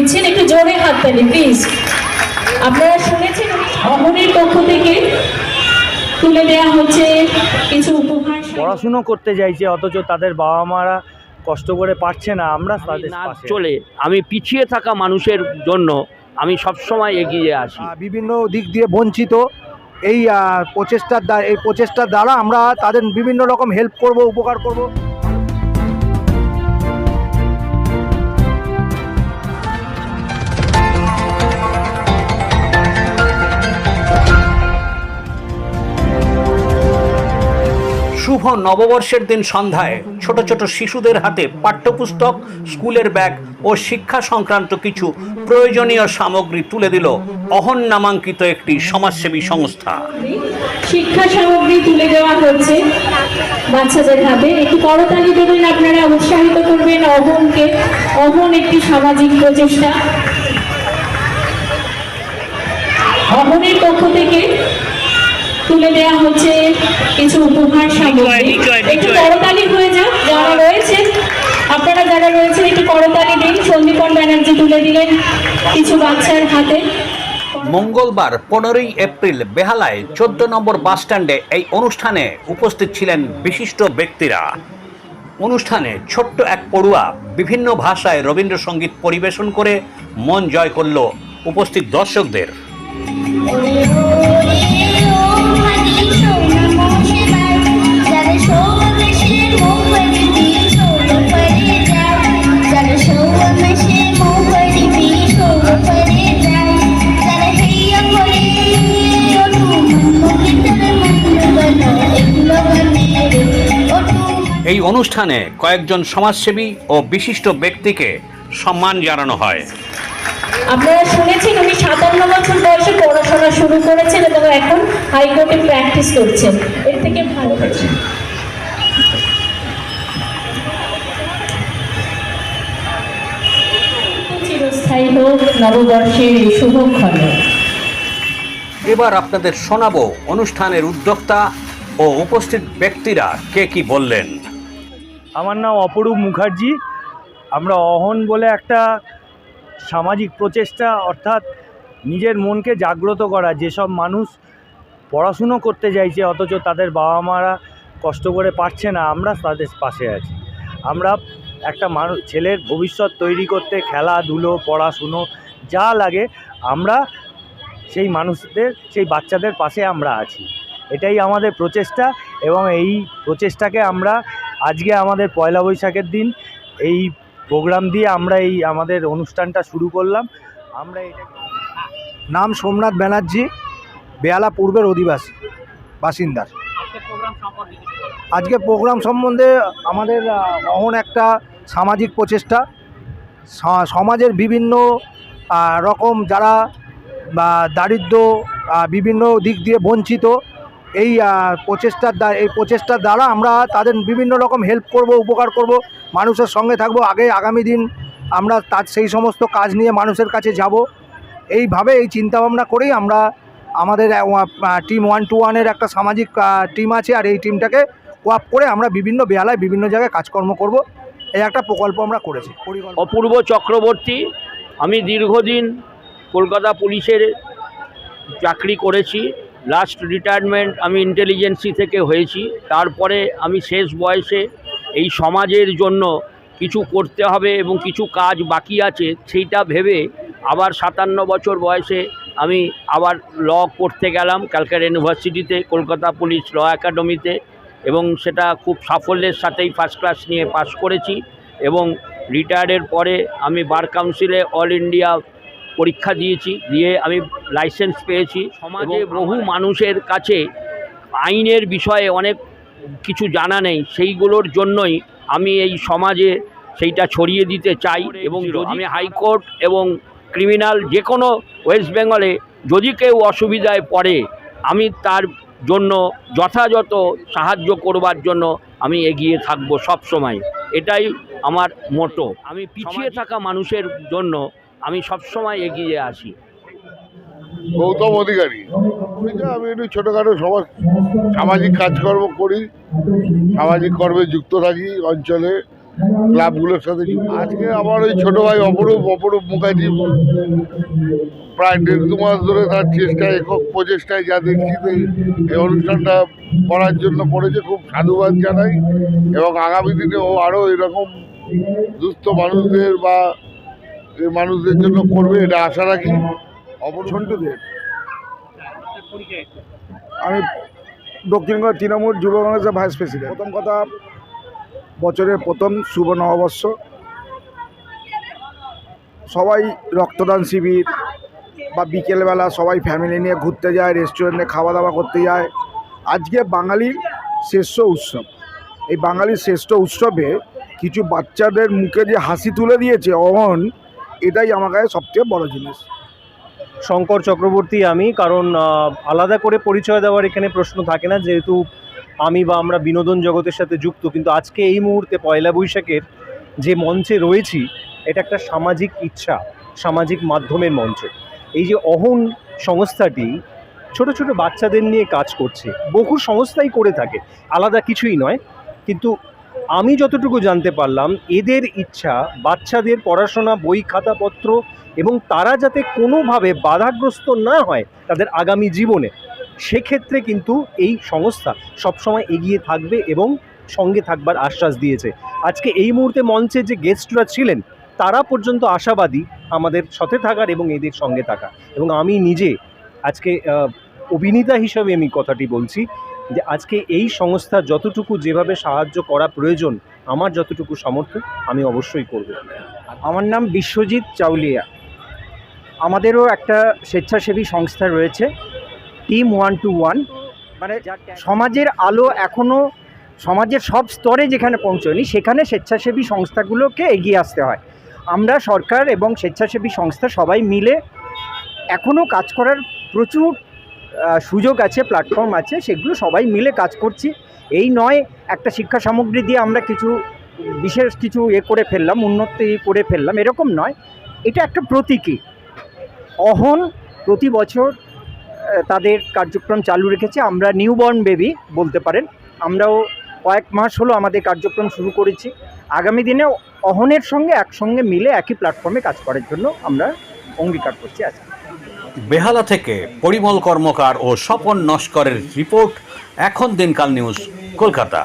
দিচ্ছেন একটু জোরে হাততালি প্লিজ আপনারা শুনেছেন? অমনের পক্ষ থেকে তুলে দেওয়া হচ্ছে কিছু উপহার। পড়াশুনো করতে চাইছে অথচ তাদের বাবা মারা কষ্ট করে পারছে না। আমরা তাদের চলে আমি পিছিয়ে থাকা মানুষের জন্য আমি সবসময় এগিয়ে আসি। বিভিন্ন দিক দিয়ে বঞ্চিত। এই প্রচেষ্টার দ্বারা এই প্রচেষ্টার দ্বারা আমরা তাদের বিভিন্ন রকম হেল্প করব উপকার করব। শুভ নববর্ষের দিন সন্ধ্যায় ছোট ছোট শিশুদের হাতে পাঠ্যপুস্তক, স্কুলের ব্যাগ ও শিক্ষা সংক্রান্ত কিছু প্রয়োজনীয় সামগ্রী তুলে দিল অহন নামাঙ্কিত একটি সমাজসেবী সংস্থা। শিক্ষা সামগ্রী তুলে দেওয়া হচ্ছে বাচ্চাদের হাতে। একটু করতালি দেবেন আপনারা, উৎসাহিত করবেন অহনকে। অহন একটি সামাজিক প্রচেষ্টা। অহনের পক্ষ থেকে তুলে দেওয়া হচ্ছে কিছু উপহার সামগ্রী। একটু করতালি হয়ে যাক যারা রয়েছেন আপনারা যারা রয়েছেন একটু করতালি দিন। সন্দীপন ব্যানার্জি তুলে দিলেন কিছু বাচ্চার হাতে। মঙ্গলবার পনেরোই এপ্রিল বেহালায় চোদ্দ নম্বর বাসস্ট্যান্ডে এই অনুষ্ঠানে উপস্থিত ছিলেন বিশিষ্ট ব্যক্তিরা। অনুষ্ঠানে ছোট্ট এক পড়ুয়া বিভিন্ন ভাষায় রবীন্দ্রসঙ্গীত পরিবেশন করে মন জয় করল উপস্থিত দর্শকদের। এই অনুষ্ঠানে কয়েকজন সমাজসেবী ও বিশিষ্ট ব্যক্তিকে সম্মান জানানো হয়। আপনারা শুনেছেন উনি সাতান্ন বছর বয়সে পড়াশোনা শুরু করেছেন এবং এখন হাইকোর্টে প্র্যাকটিস করছেন। এর থেকে ভালো কিছু চিরস্থায়ী হোক নববর্ষের এই শুভক্ষণে। এবার আপনাদের শোনাবো অনুষ্ঠানের উদ্যোক্তা ও উপস্থিত ব্যক্তিরা কে কি বললেন। আমার নাম অপরূপ মুখার্জি। আমরা অহন বলে একটা সামাজিক প্রচেষ্টা অর্থাৎ নিজের মনকে জাগ্রত করা, যেসব মানুষ পড়াশুনো করতে চাইছে, অথচ তাদের বাবা মারা কষ্ট করে পারছে না, আমরা তাদের পাশে আছি। আমরা একটা মানুষ ছেলের ভবিষ্যৎ তৈরি করতে, খেলাধুলো, পড়াশুনো যা লাগে, আমরা সেই মানুষদের, সেই বাচ্চাদের পাশে আমরা আছি। এটাই আমাদের প্রচেষ্টা এবং এই প্রচেষ্টাকে আমরা, আজকে আমাদের পয়লা বৈশাখের দিন, এই প্রোগ্রাম দিয়ে আমরা এই আমাদের অনুষ্ঠানটা শুরু করলাম। আমরা এটা নাম সোমনাথ ব্যানার্জি, বেয়ালা পূর্বের অধিবাসী, বাসিন্দার। আজকে প্রোগ্রাম সম্বন্ধে আমাদের অহন একটা সামাজিক প্রচেষ্টা। সমাজের বিভিন্ন রকম যারা দারিদ্র বিভিন্ন দিক দিয়ে বঞ্চিত এই প্রচেষ্টার দ্বারা এই প্রচেষ্টার দ্বারা আমরা তাদের বিভিন্ন রকম হেল্প করব, উপকার করব, মানুষের সঙ্গে থাকব। আগে আগামী দিন আমরা তার সেই সমস্ত কাজ নিয়ে মানুষের কাছে যাব। এইভাবে এই চিন্তাভাবনা করেই আমরা আমাদের টিম ওয়ান টু ওয়ানের একটা সামাজিক টিম আছে আর এই টিমটাকে কোয়াপ করে আমরা বিভিন্ন বেহালায় বিভিন্ন জায়গায় কাজকর্ম করব। এই একটা প্রকল্প আমরা করেছি। অপূর্ব চক্রবর্তী। আমি দীর্ঘদিন কলকাতা পুলিশের চাকরি করেছি। লাস্ট রিটায়ারমেন্ট আমি ইন্টেলিজেন্সি থেকে হয়েছি। তারপরে আমি শেষ বয়সে এই সমাজের জন্য কিছু করতে হবে এবং কিছু কাজ বাকি আছে, সেইটা ভেবে আবার সাতান্ন বছর বয়সে আমি আবার ল পড়তে গেলাম ক্যালকাটা ইউনিভার্সিটিতে, কলকাতা পুলিশ ল একাডেমিতে এবং সেটা খুব সাফল্যের সাথেই ফার্স্ট ক্লাস নিয়ে পাশ করেছি এবং রিটায়ারের পরে আমি বার কাউন্সিলে অল ইন্ডিয়া পরীক্ষা দিয়েছি দিয়ে আমি লাইসেন্স পেয়েছি সমাজে বহু মানুষের কাছে আইনের বিষয়ে অনেক কিছু জানা নেই সেইগুলোর জন্যই আমি এই সমাজে সেইটা ছড়িয়ে দিতে চাই এবং আমি হাইকোর্ট এবং ক্রিমিনাল যে কোনো ওয়েস্ট বেঙ্গলে যদি কেউ অসুবিধায় পড়ে আমি তার জন্য যথাযথ সাহায্য করবার জন্য আমি এগিয়ে থাকব সব সময় এটাই আমার মোটো আমি পিছিয়ে থাকা মানুষের জন্য আমি সব সময় এগিয়ে আসি। গৌতম অধিকারী। আমি একটু ছোটোখাটো সমাজ সামাজিক কাজকর্ম করি, সামাজিক কর্মে যুক্ত থাকি অঞ্চলে, ক্লাবগুলোর সাথে আজকে আমার ওই ছোটো ভাই অপরূপ অপরূপ মুখার্জি। প্রায় দেড় দু মাস ধরে তার চেষ্টায়, একক প্রচেষ্টায় যা দেখছি এই- অনুষ্ঠানটা করার জন্য করেছে, খুব সাধুবাদ জানাই। এবং আগামী দিনে ও আরও এরকম দুস্থ মানুষদের বা মানুষদের জন্য করবে এটা আশা রাখি। অপরূপ আমি দক্ষিণগড় তৃণমূল যুব কংগ্রেসের ভাইস প্রেসিডেন্ট। প্রথম কথা বছরের প্রথম শুভ নববর্ষ। সবাই রক্তদান শিবির বা বিকেলবেলা সবাই ফ্যামিলি নিয়ে ঘুরতে যায় রেস্টুরেন্টে খাওয়া দাওয়া করতে যায়। আজকে বাঙালির শ্রেষ্ঠ উৎসব। এই বাঙালির শ্রেষ্ঠ উৎসবে কিছু বাচ্চাদের মুখে যে হাসি তুলে দিয়েছে অহন এটাই আমার কাছে সবচেয়ে বড় জিনিস। শঙ্কর চক্রবর্তী, আমি, কারণ আলাদা করে পরিচয় দেওয়ার এখানে প্রশ্ন থাকে না, যেহেতু আমি বা আমরা বিনোদন জগতের সাথে যুক্ত, কিন্তু আজকে এই মুহূর্তে পয়লা বৈশাখের যে মঞ্চে রয়েছি, এটা একটা সামাজিক ইচ্ছা, সামাজিক মাধ্যমের মঞ্চ। এই যে অহন সংস্থাটি ছোট ছোট বাচ্চাদের নিয়ে কাজ করছে, বহু সংস্থাই করে থাকে, আলাদা কিছুই নয়, কিন্তু আমি যতটুকু জানতে পারলাম, এদের ইচ্ছা বাচ্চাদের পড়াশোনা, বই, খাতাপত্র এবং তারা যাতে কোনোভাবে বাধাগ্রস্ত না হয় তাদের আগামী জীবনে, সেক্ষেত্রে কিন্তু এই সংস্থা সবসময় এগিয়ে থাকবে এবং সঙ্গে থাকবার আশ্বাস দিয়েছে। আজকে এই মুহূর্তে মঞ্চে যে গেস্টরা ছিলেন, তারা পর্যন্ত আশাবাদী আমাদের সাথে থাকার এবং এদের সঙ্গে থাকা এবং আমি নিজে, আজকে অভিনেতা হিসাবে আমি কথাটি বলছি যে আজকে এই সংস্থা যতটুকু যেভাবে সাহায্য করা প্রয়োজন, আমার যতটুকু সামর্থ্য, আমি অবশ্যই করব। আমার নাম বিশ্বজিৎ চাউলিয়া। আমাদেরও একটা স্বেচ্ছাসেবী সংস্থা রয়েছে টিম ওয়ান টু ওয়ান মানে সমাজের আলো এখনও সমাজের সব স্তরে যেখানে পৌঁছয়নি, সেখানে স্বেচ্ছাসেবী সংস্থাগুলোকে এগিয়ে আসতে হয়। আমরা সরকার এবং স্বেচ্ছাসেবী সংস্থা সবাই মিলে এখনও কাজ করার প্রচুর সুযোগ আছে প্ল্যাটফর্ম আছে, সেগুলো সবাই মিলে কাজ করছি। এই নয়, একটা শিক্ষা সামগ্রী দিয়ে আমরা কিছু বিশেষ কিছু এ করে ফেললাম, উন্নতি করে ফেললাম, এরকম নয়। এটা একটা প্রতীকী। অহন প্রতি বছর তাদের কার্যক্রম চালু রেখেছে। আমরা নিউবর্ন বেবি বলতে পারেন। আমরাও কয়েক মাস হলো আমাদের কার্যক্রম শুরু করেছি। আগামী দিনে অহনের সঙ্গে একসঙ্গে মিলে একই প্ল্যাটফর্মে কাজ করার জন্য আমরা অঙ্গীকার করছি আজকে। বেহালা থেকে পরিমল কর্মকার ও স্বপন নস্করের রিপোর্ট এখন দিনকাল নিউজ কলকাতা।